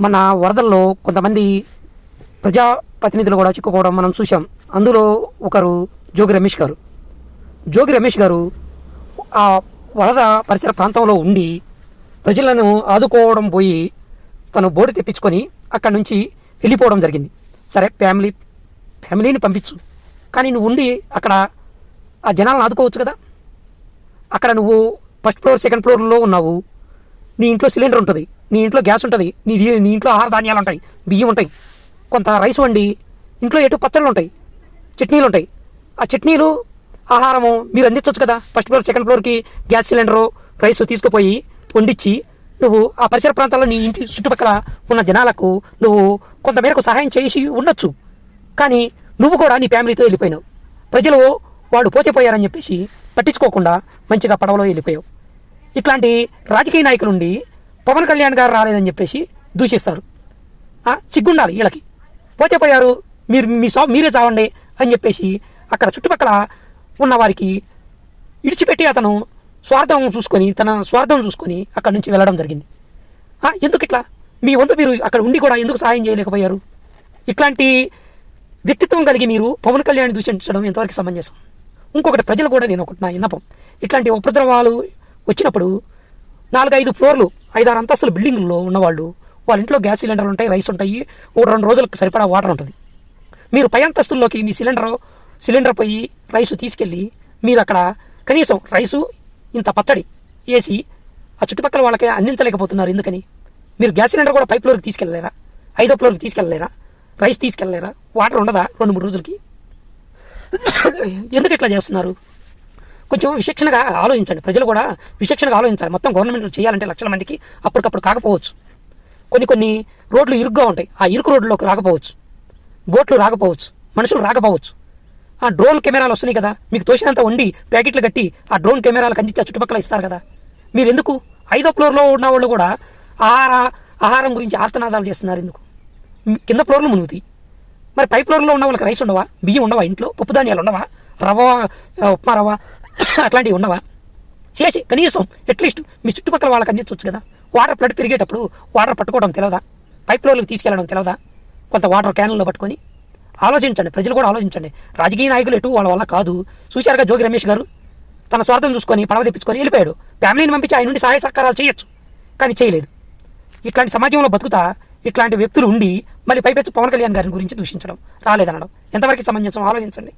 మన వరదల్లో కొంతమంది ప్రజాప్రతినిధులు కూడా చిక్కుకోవడం మనం చూసాం అందులో ఒకరు జోగి రమేష్ గారు. జోగి రమేష్ గారు ఆ వరద పరిసర ప్రాంతంలో ఉండి ప్రజలను ఆదుకోవడం పోయి తను బోర్డు తెప్పించుకొని అక్కడి నుంచి వెళ్ళిపోవడం జరిగింది. సరే ఫ్యామిలీ ఫ్యామిలీని పంపించు. కానీ నువ్వు ఉండి అక్కడ ఆ జనాలను ఆదుకోవచ్చు కదా. అక్కడ నువ్వు ఫస్ట్ ఫ్లోర్ సెకండ్ ఫ్లోర్లో ఉన్నావు. నీ ఇంట్లో సిలిండర్ ఉంటుంది. నీ ఇంట్లో గ్యాస్ ఉంటుంది నీ నీ ఇంట్లో ఆహార ధాన్యాలు ఉంటాయి బియ్యం ఉంటాయి. కొంత రైస్ వండి ఇంట్లో ఎటు పచ్చళ్ళు ఉంటాయి చట్నీలు ఉంటాయి ఆ చట్నీలు ఆహారము మీరు అందించవచ్చు కదా. ఫస్ట్ ఫ్లోర్ సెకండ్ ఫ్లోర్కి గ్యాస్ సిలిండరు రైస్ తీసుకుపోయి వండించి నువ్వు ఆ పరిసర ప్రాంతాల్లో నీ ఇంటి చుట్టుపక్కల ఉన్న జనాలకు నువ్వు కొంతమేరకు సహాయం చేసి ఉండొచ్చు. కానీ నువ్వు కూడా నీ ఫ్యామిలీతో వెళ్ళిపోయినావు. ప్రజలు వాడు పోతే పోయారని చెప్పేసి పట్టించుకోకుండా మంచిగా పడవలో వెళ్ళిపోయావు. ఇట్లాంటి రాజకీయ నాయకులుండి పవన్ కళ్యాణ్ గారు రాలేదని చెప్పేసి దూషిస్తారు. ఆ, సిగ్గుండాలి వీళ్ళకి. పోతే పోయారు మీరు మీ సా మీరే చావండి అని చెప్పేసి అక్కడ చుట్టుపక్కల ఉన్న వారికి ఇడిచిపెట్టి అతను స్వార్థం చూసుకొని తన స్వార్థం చూసుకొని అక్కడి నుంచి వెళ్ళడం జరిగింది. ఎందుకు ఇట్లా? మీ వంతు మీరు అక్కడ ఉండి కూడా ఎందుకు సహాయం చేయలేకపోయారు? ఇట్లాంటి వ్యక్తిత్వం కలిగి మీరు పవన్ కళ్యాణ్ దూషించడం ఎంతవరకు సమంజసం? ఇంకొకటి ప్రజలు కూడా నేను ఒకటి నా విన్నపం. ఇట్లాంటి ఉపద్రవాలు వచ్చినప్పుడు నాలుగైదు ఫ్లోర్లు ఐదారు అంతస్తుల బిల్డింగ్లో ఉన్నవాళ్ళు వాళ్ళ ఇంట్లో గ్యాస్ సిలిండర్లు ఉంటాయి రైస్ ఉంటాయి ఒక రెండు రోజులకు సరిపడా వాటర్ ఉంటుంది. మీరు పై అంతస్తుల్లోకి మీ సిలిండర్ సిలిండర్ పోయి రైస్ తీసుకెళ్ళి మీరు అక్కడ కనీసం రైసు ఇంత పచ్చడి వేసి ఆ చుట్టుపక్కల వాళ్ళకి అందించలేకపోతున్నారు. ఎందుకని? మీరు గ్యాస్ సిలిండర్ కూడా పై ఫ్లోర్కి తీసుకెళ్ళలేరా? ఐదో ఫ్లోర్కి తీసుకెళ్ళలేరా? రైస్ తీసుకెళ్ళలేరా? వాటర్ ఉండదా రెండు మూడు రోజులకి? ఎందుకు ఇట్లా చేస్తున్నారు? కొంచెం విచక్షణగా ఆలోచించండి. ప్రజలు కూడా విచక్షణగా ఆలోచించాలి. మొత్తం గవర్నమెంట్లు చేయాలంటే లక్షల మందికి అప్పటికప్పుడు కాకపోవచ్చు. కొన్ని కొన్ని రోడ్లు ఇరుగ్గా ఉంటాయి. ఆ ఇరుకు రోడ్లోకి రాకపోవచ్చు. బోట్లు రాకపోవచ్చు. మనుషులు రాకపోవచ్చు. ఆ డ్రోన్ కెమెరాలు వస్తున్నాయి కదా. మీకు తోచినంత వండి ప్యాకెట్లు కట్టి ఆ డ్రోన్ కెమెరాలకు అందించి ఆ చుట్టుపక్కల ఇస్తారు కదా. మీరు ఎందుకు ఐదో ఫ్లోర్లో ఉన్న వాళ్ళు కూడా ఆహార ఆహారం గురించి ఆర్తనాదాలు చేస్తున్నారు ఎందుకు? కింద ఫ్లోర్లు మునుగుతాయి. మరి పై ఫ్లోర్లో ఉన్న వాళ్ళకి రైస్ ఉండవా? బియ్యం ఉండవా ఇంట్లో? పప్పు ధాన్యాలు ఉండవా రవ ఉప్మా రవ అట్లాంటివి ఉన్నవా? చేసి కనీసం అట్లీస్ట్ మీ చుట్టుపక్కల వాళ్ళకి అందించవచ్చు కదా. వాటర్ ఫ్లడ్ పెరిగేటప్పుడు వాటర్ పట్టుకోవడం తెలియదా పైప్ ఫ్లోర్లకు తీసుకెళ్ళడం తెలియదా కొంత వాటర్ క్యాన్లలో పట్టుకొని ఆలోచించండి ప్రజలు కూడా ఆలోచించండి. రాజకీయ నాయకులు ఎటు వాళ్ళ వల్ల కాదు. చూశారుగా జోగి రమేష్ గారు? తన స్వార్థం చూసుకొని పడవ తెప్పించుకొని వెళ్ళిపోయాడు. ఫ్యామిలీని పంపించి ఆయన నుండి సహాయ సహకారాలు చేయొచ్చు కానీ చేయలేదు. ఇట్లాంటి సమాజంలో బతుకుతా ఇట్లాంటి వ్యక్తులు ఉండి మళ్ళీ పైపెచ్చు పవన్ కళ్యాణ్ గారి గురించి దూషించడం రాలేదనడం. ఎంతవరకు సమంజసం? ఆలోచించండి.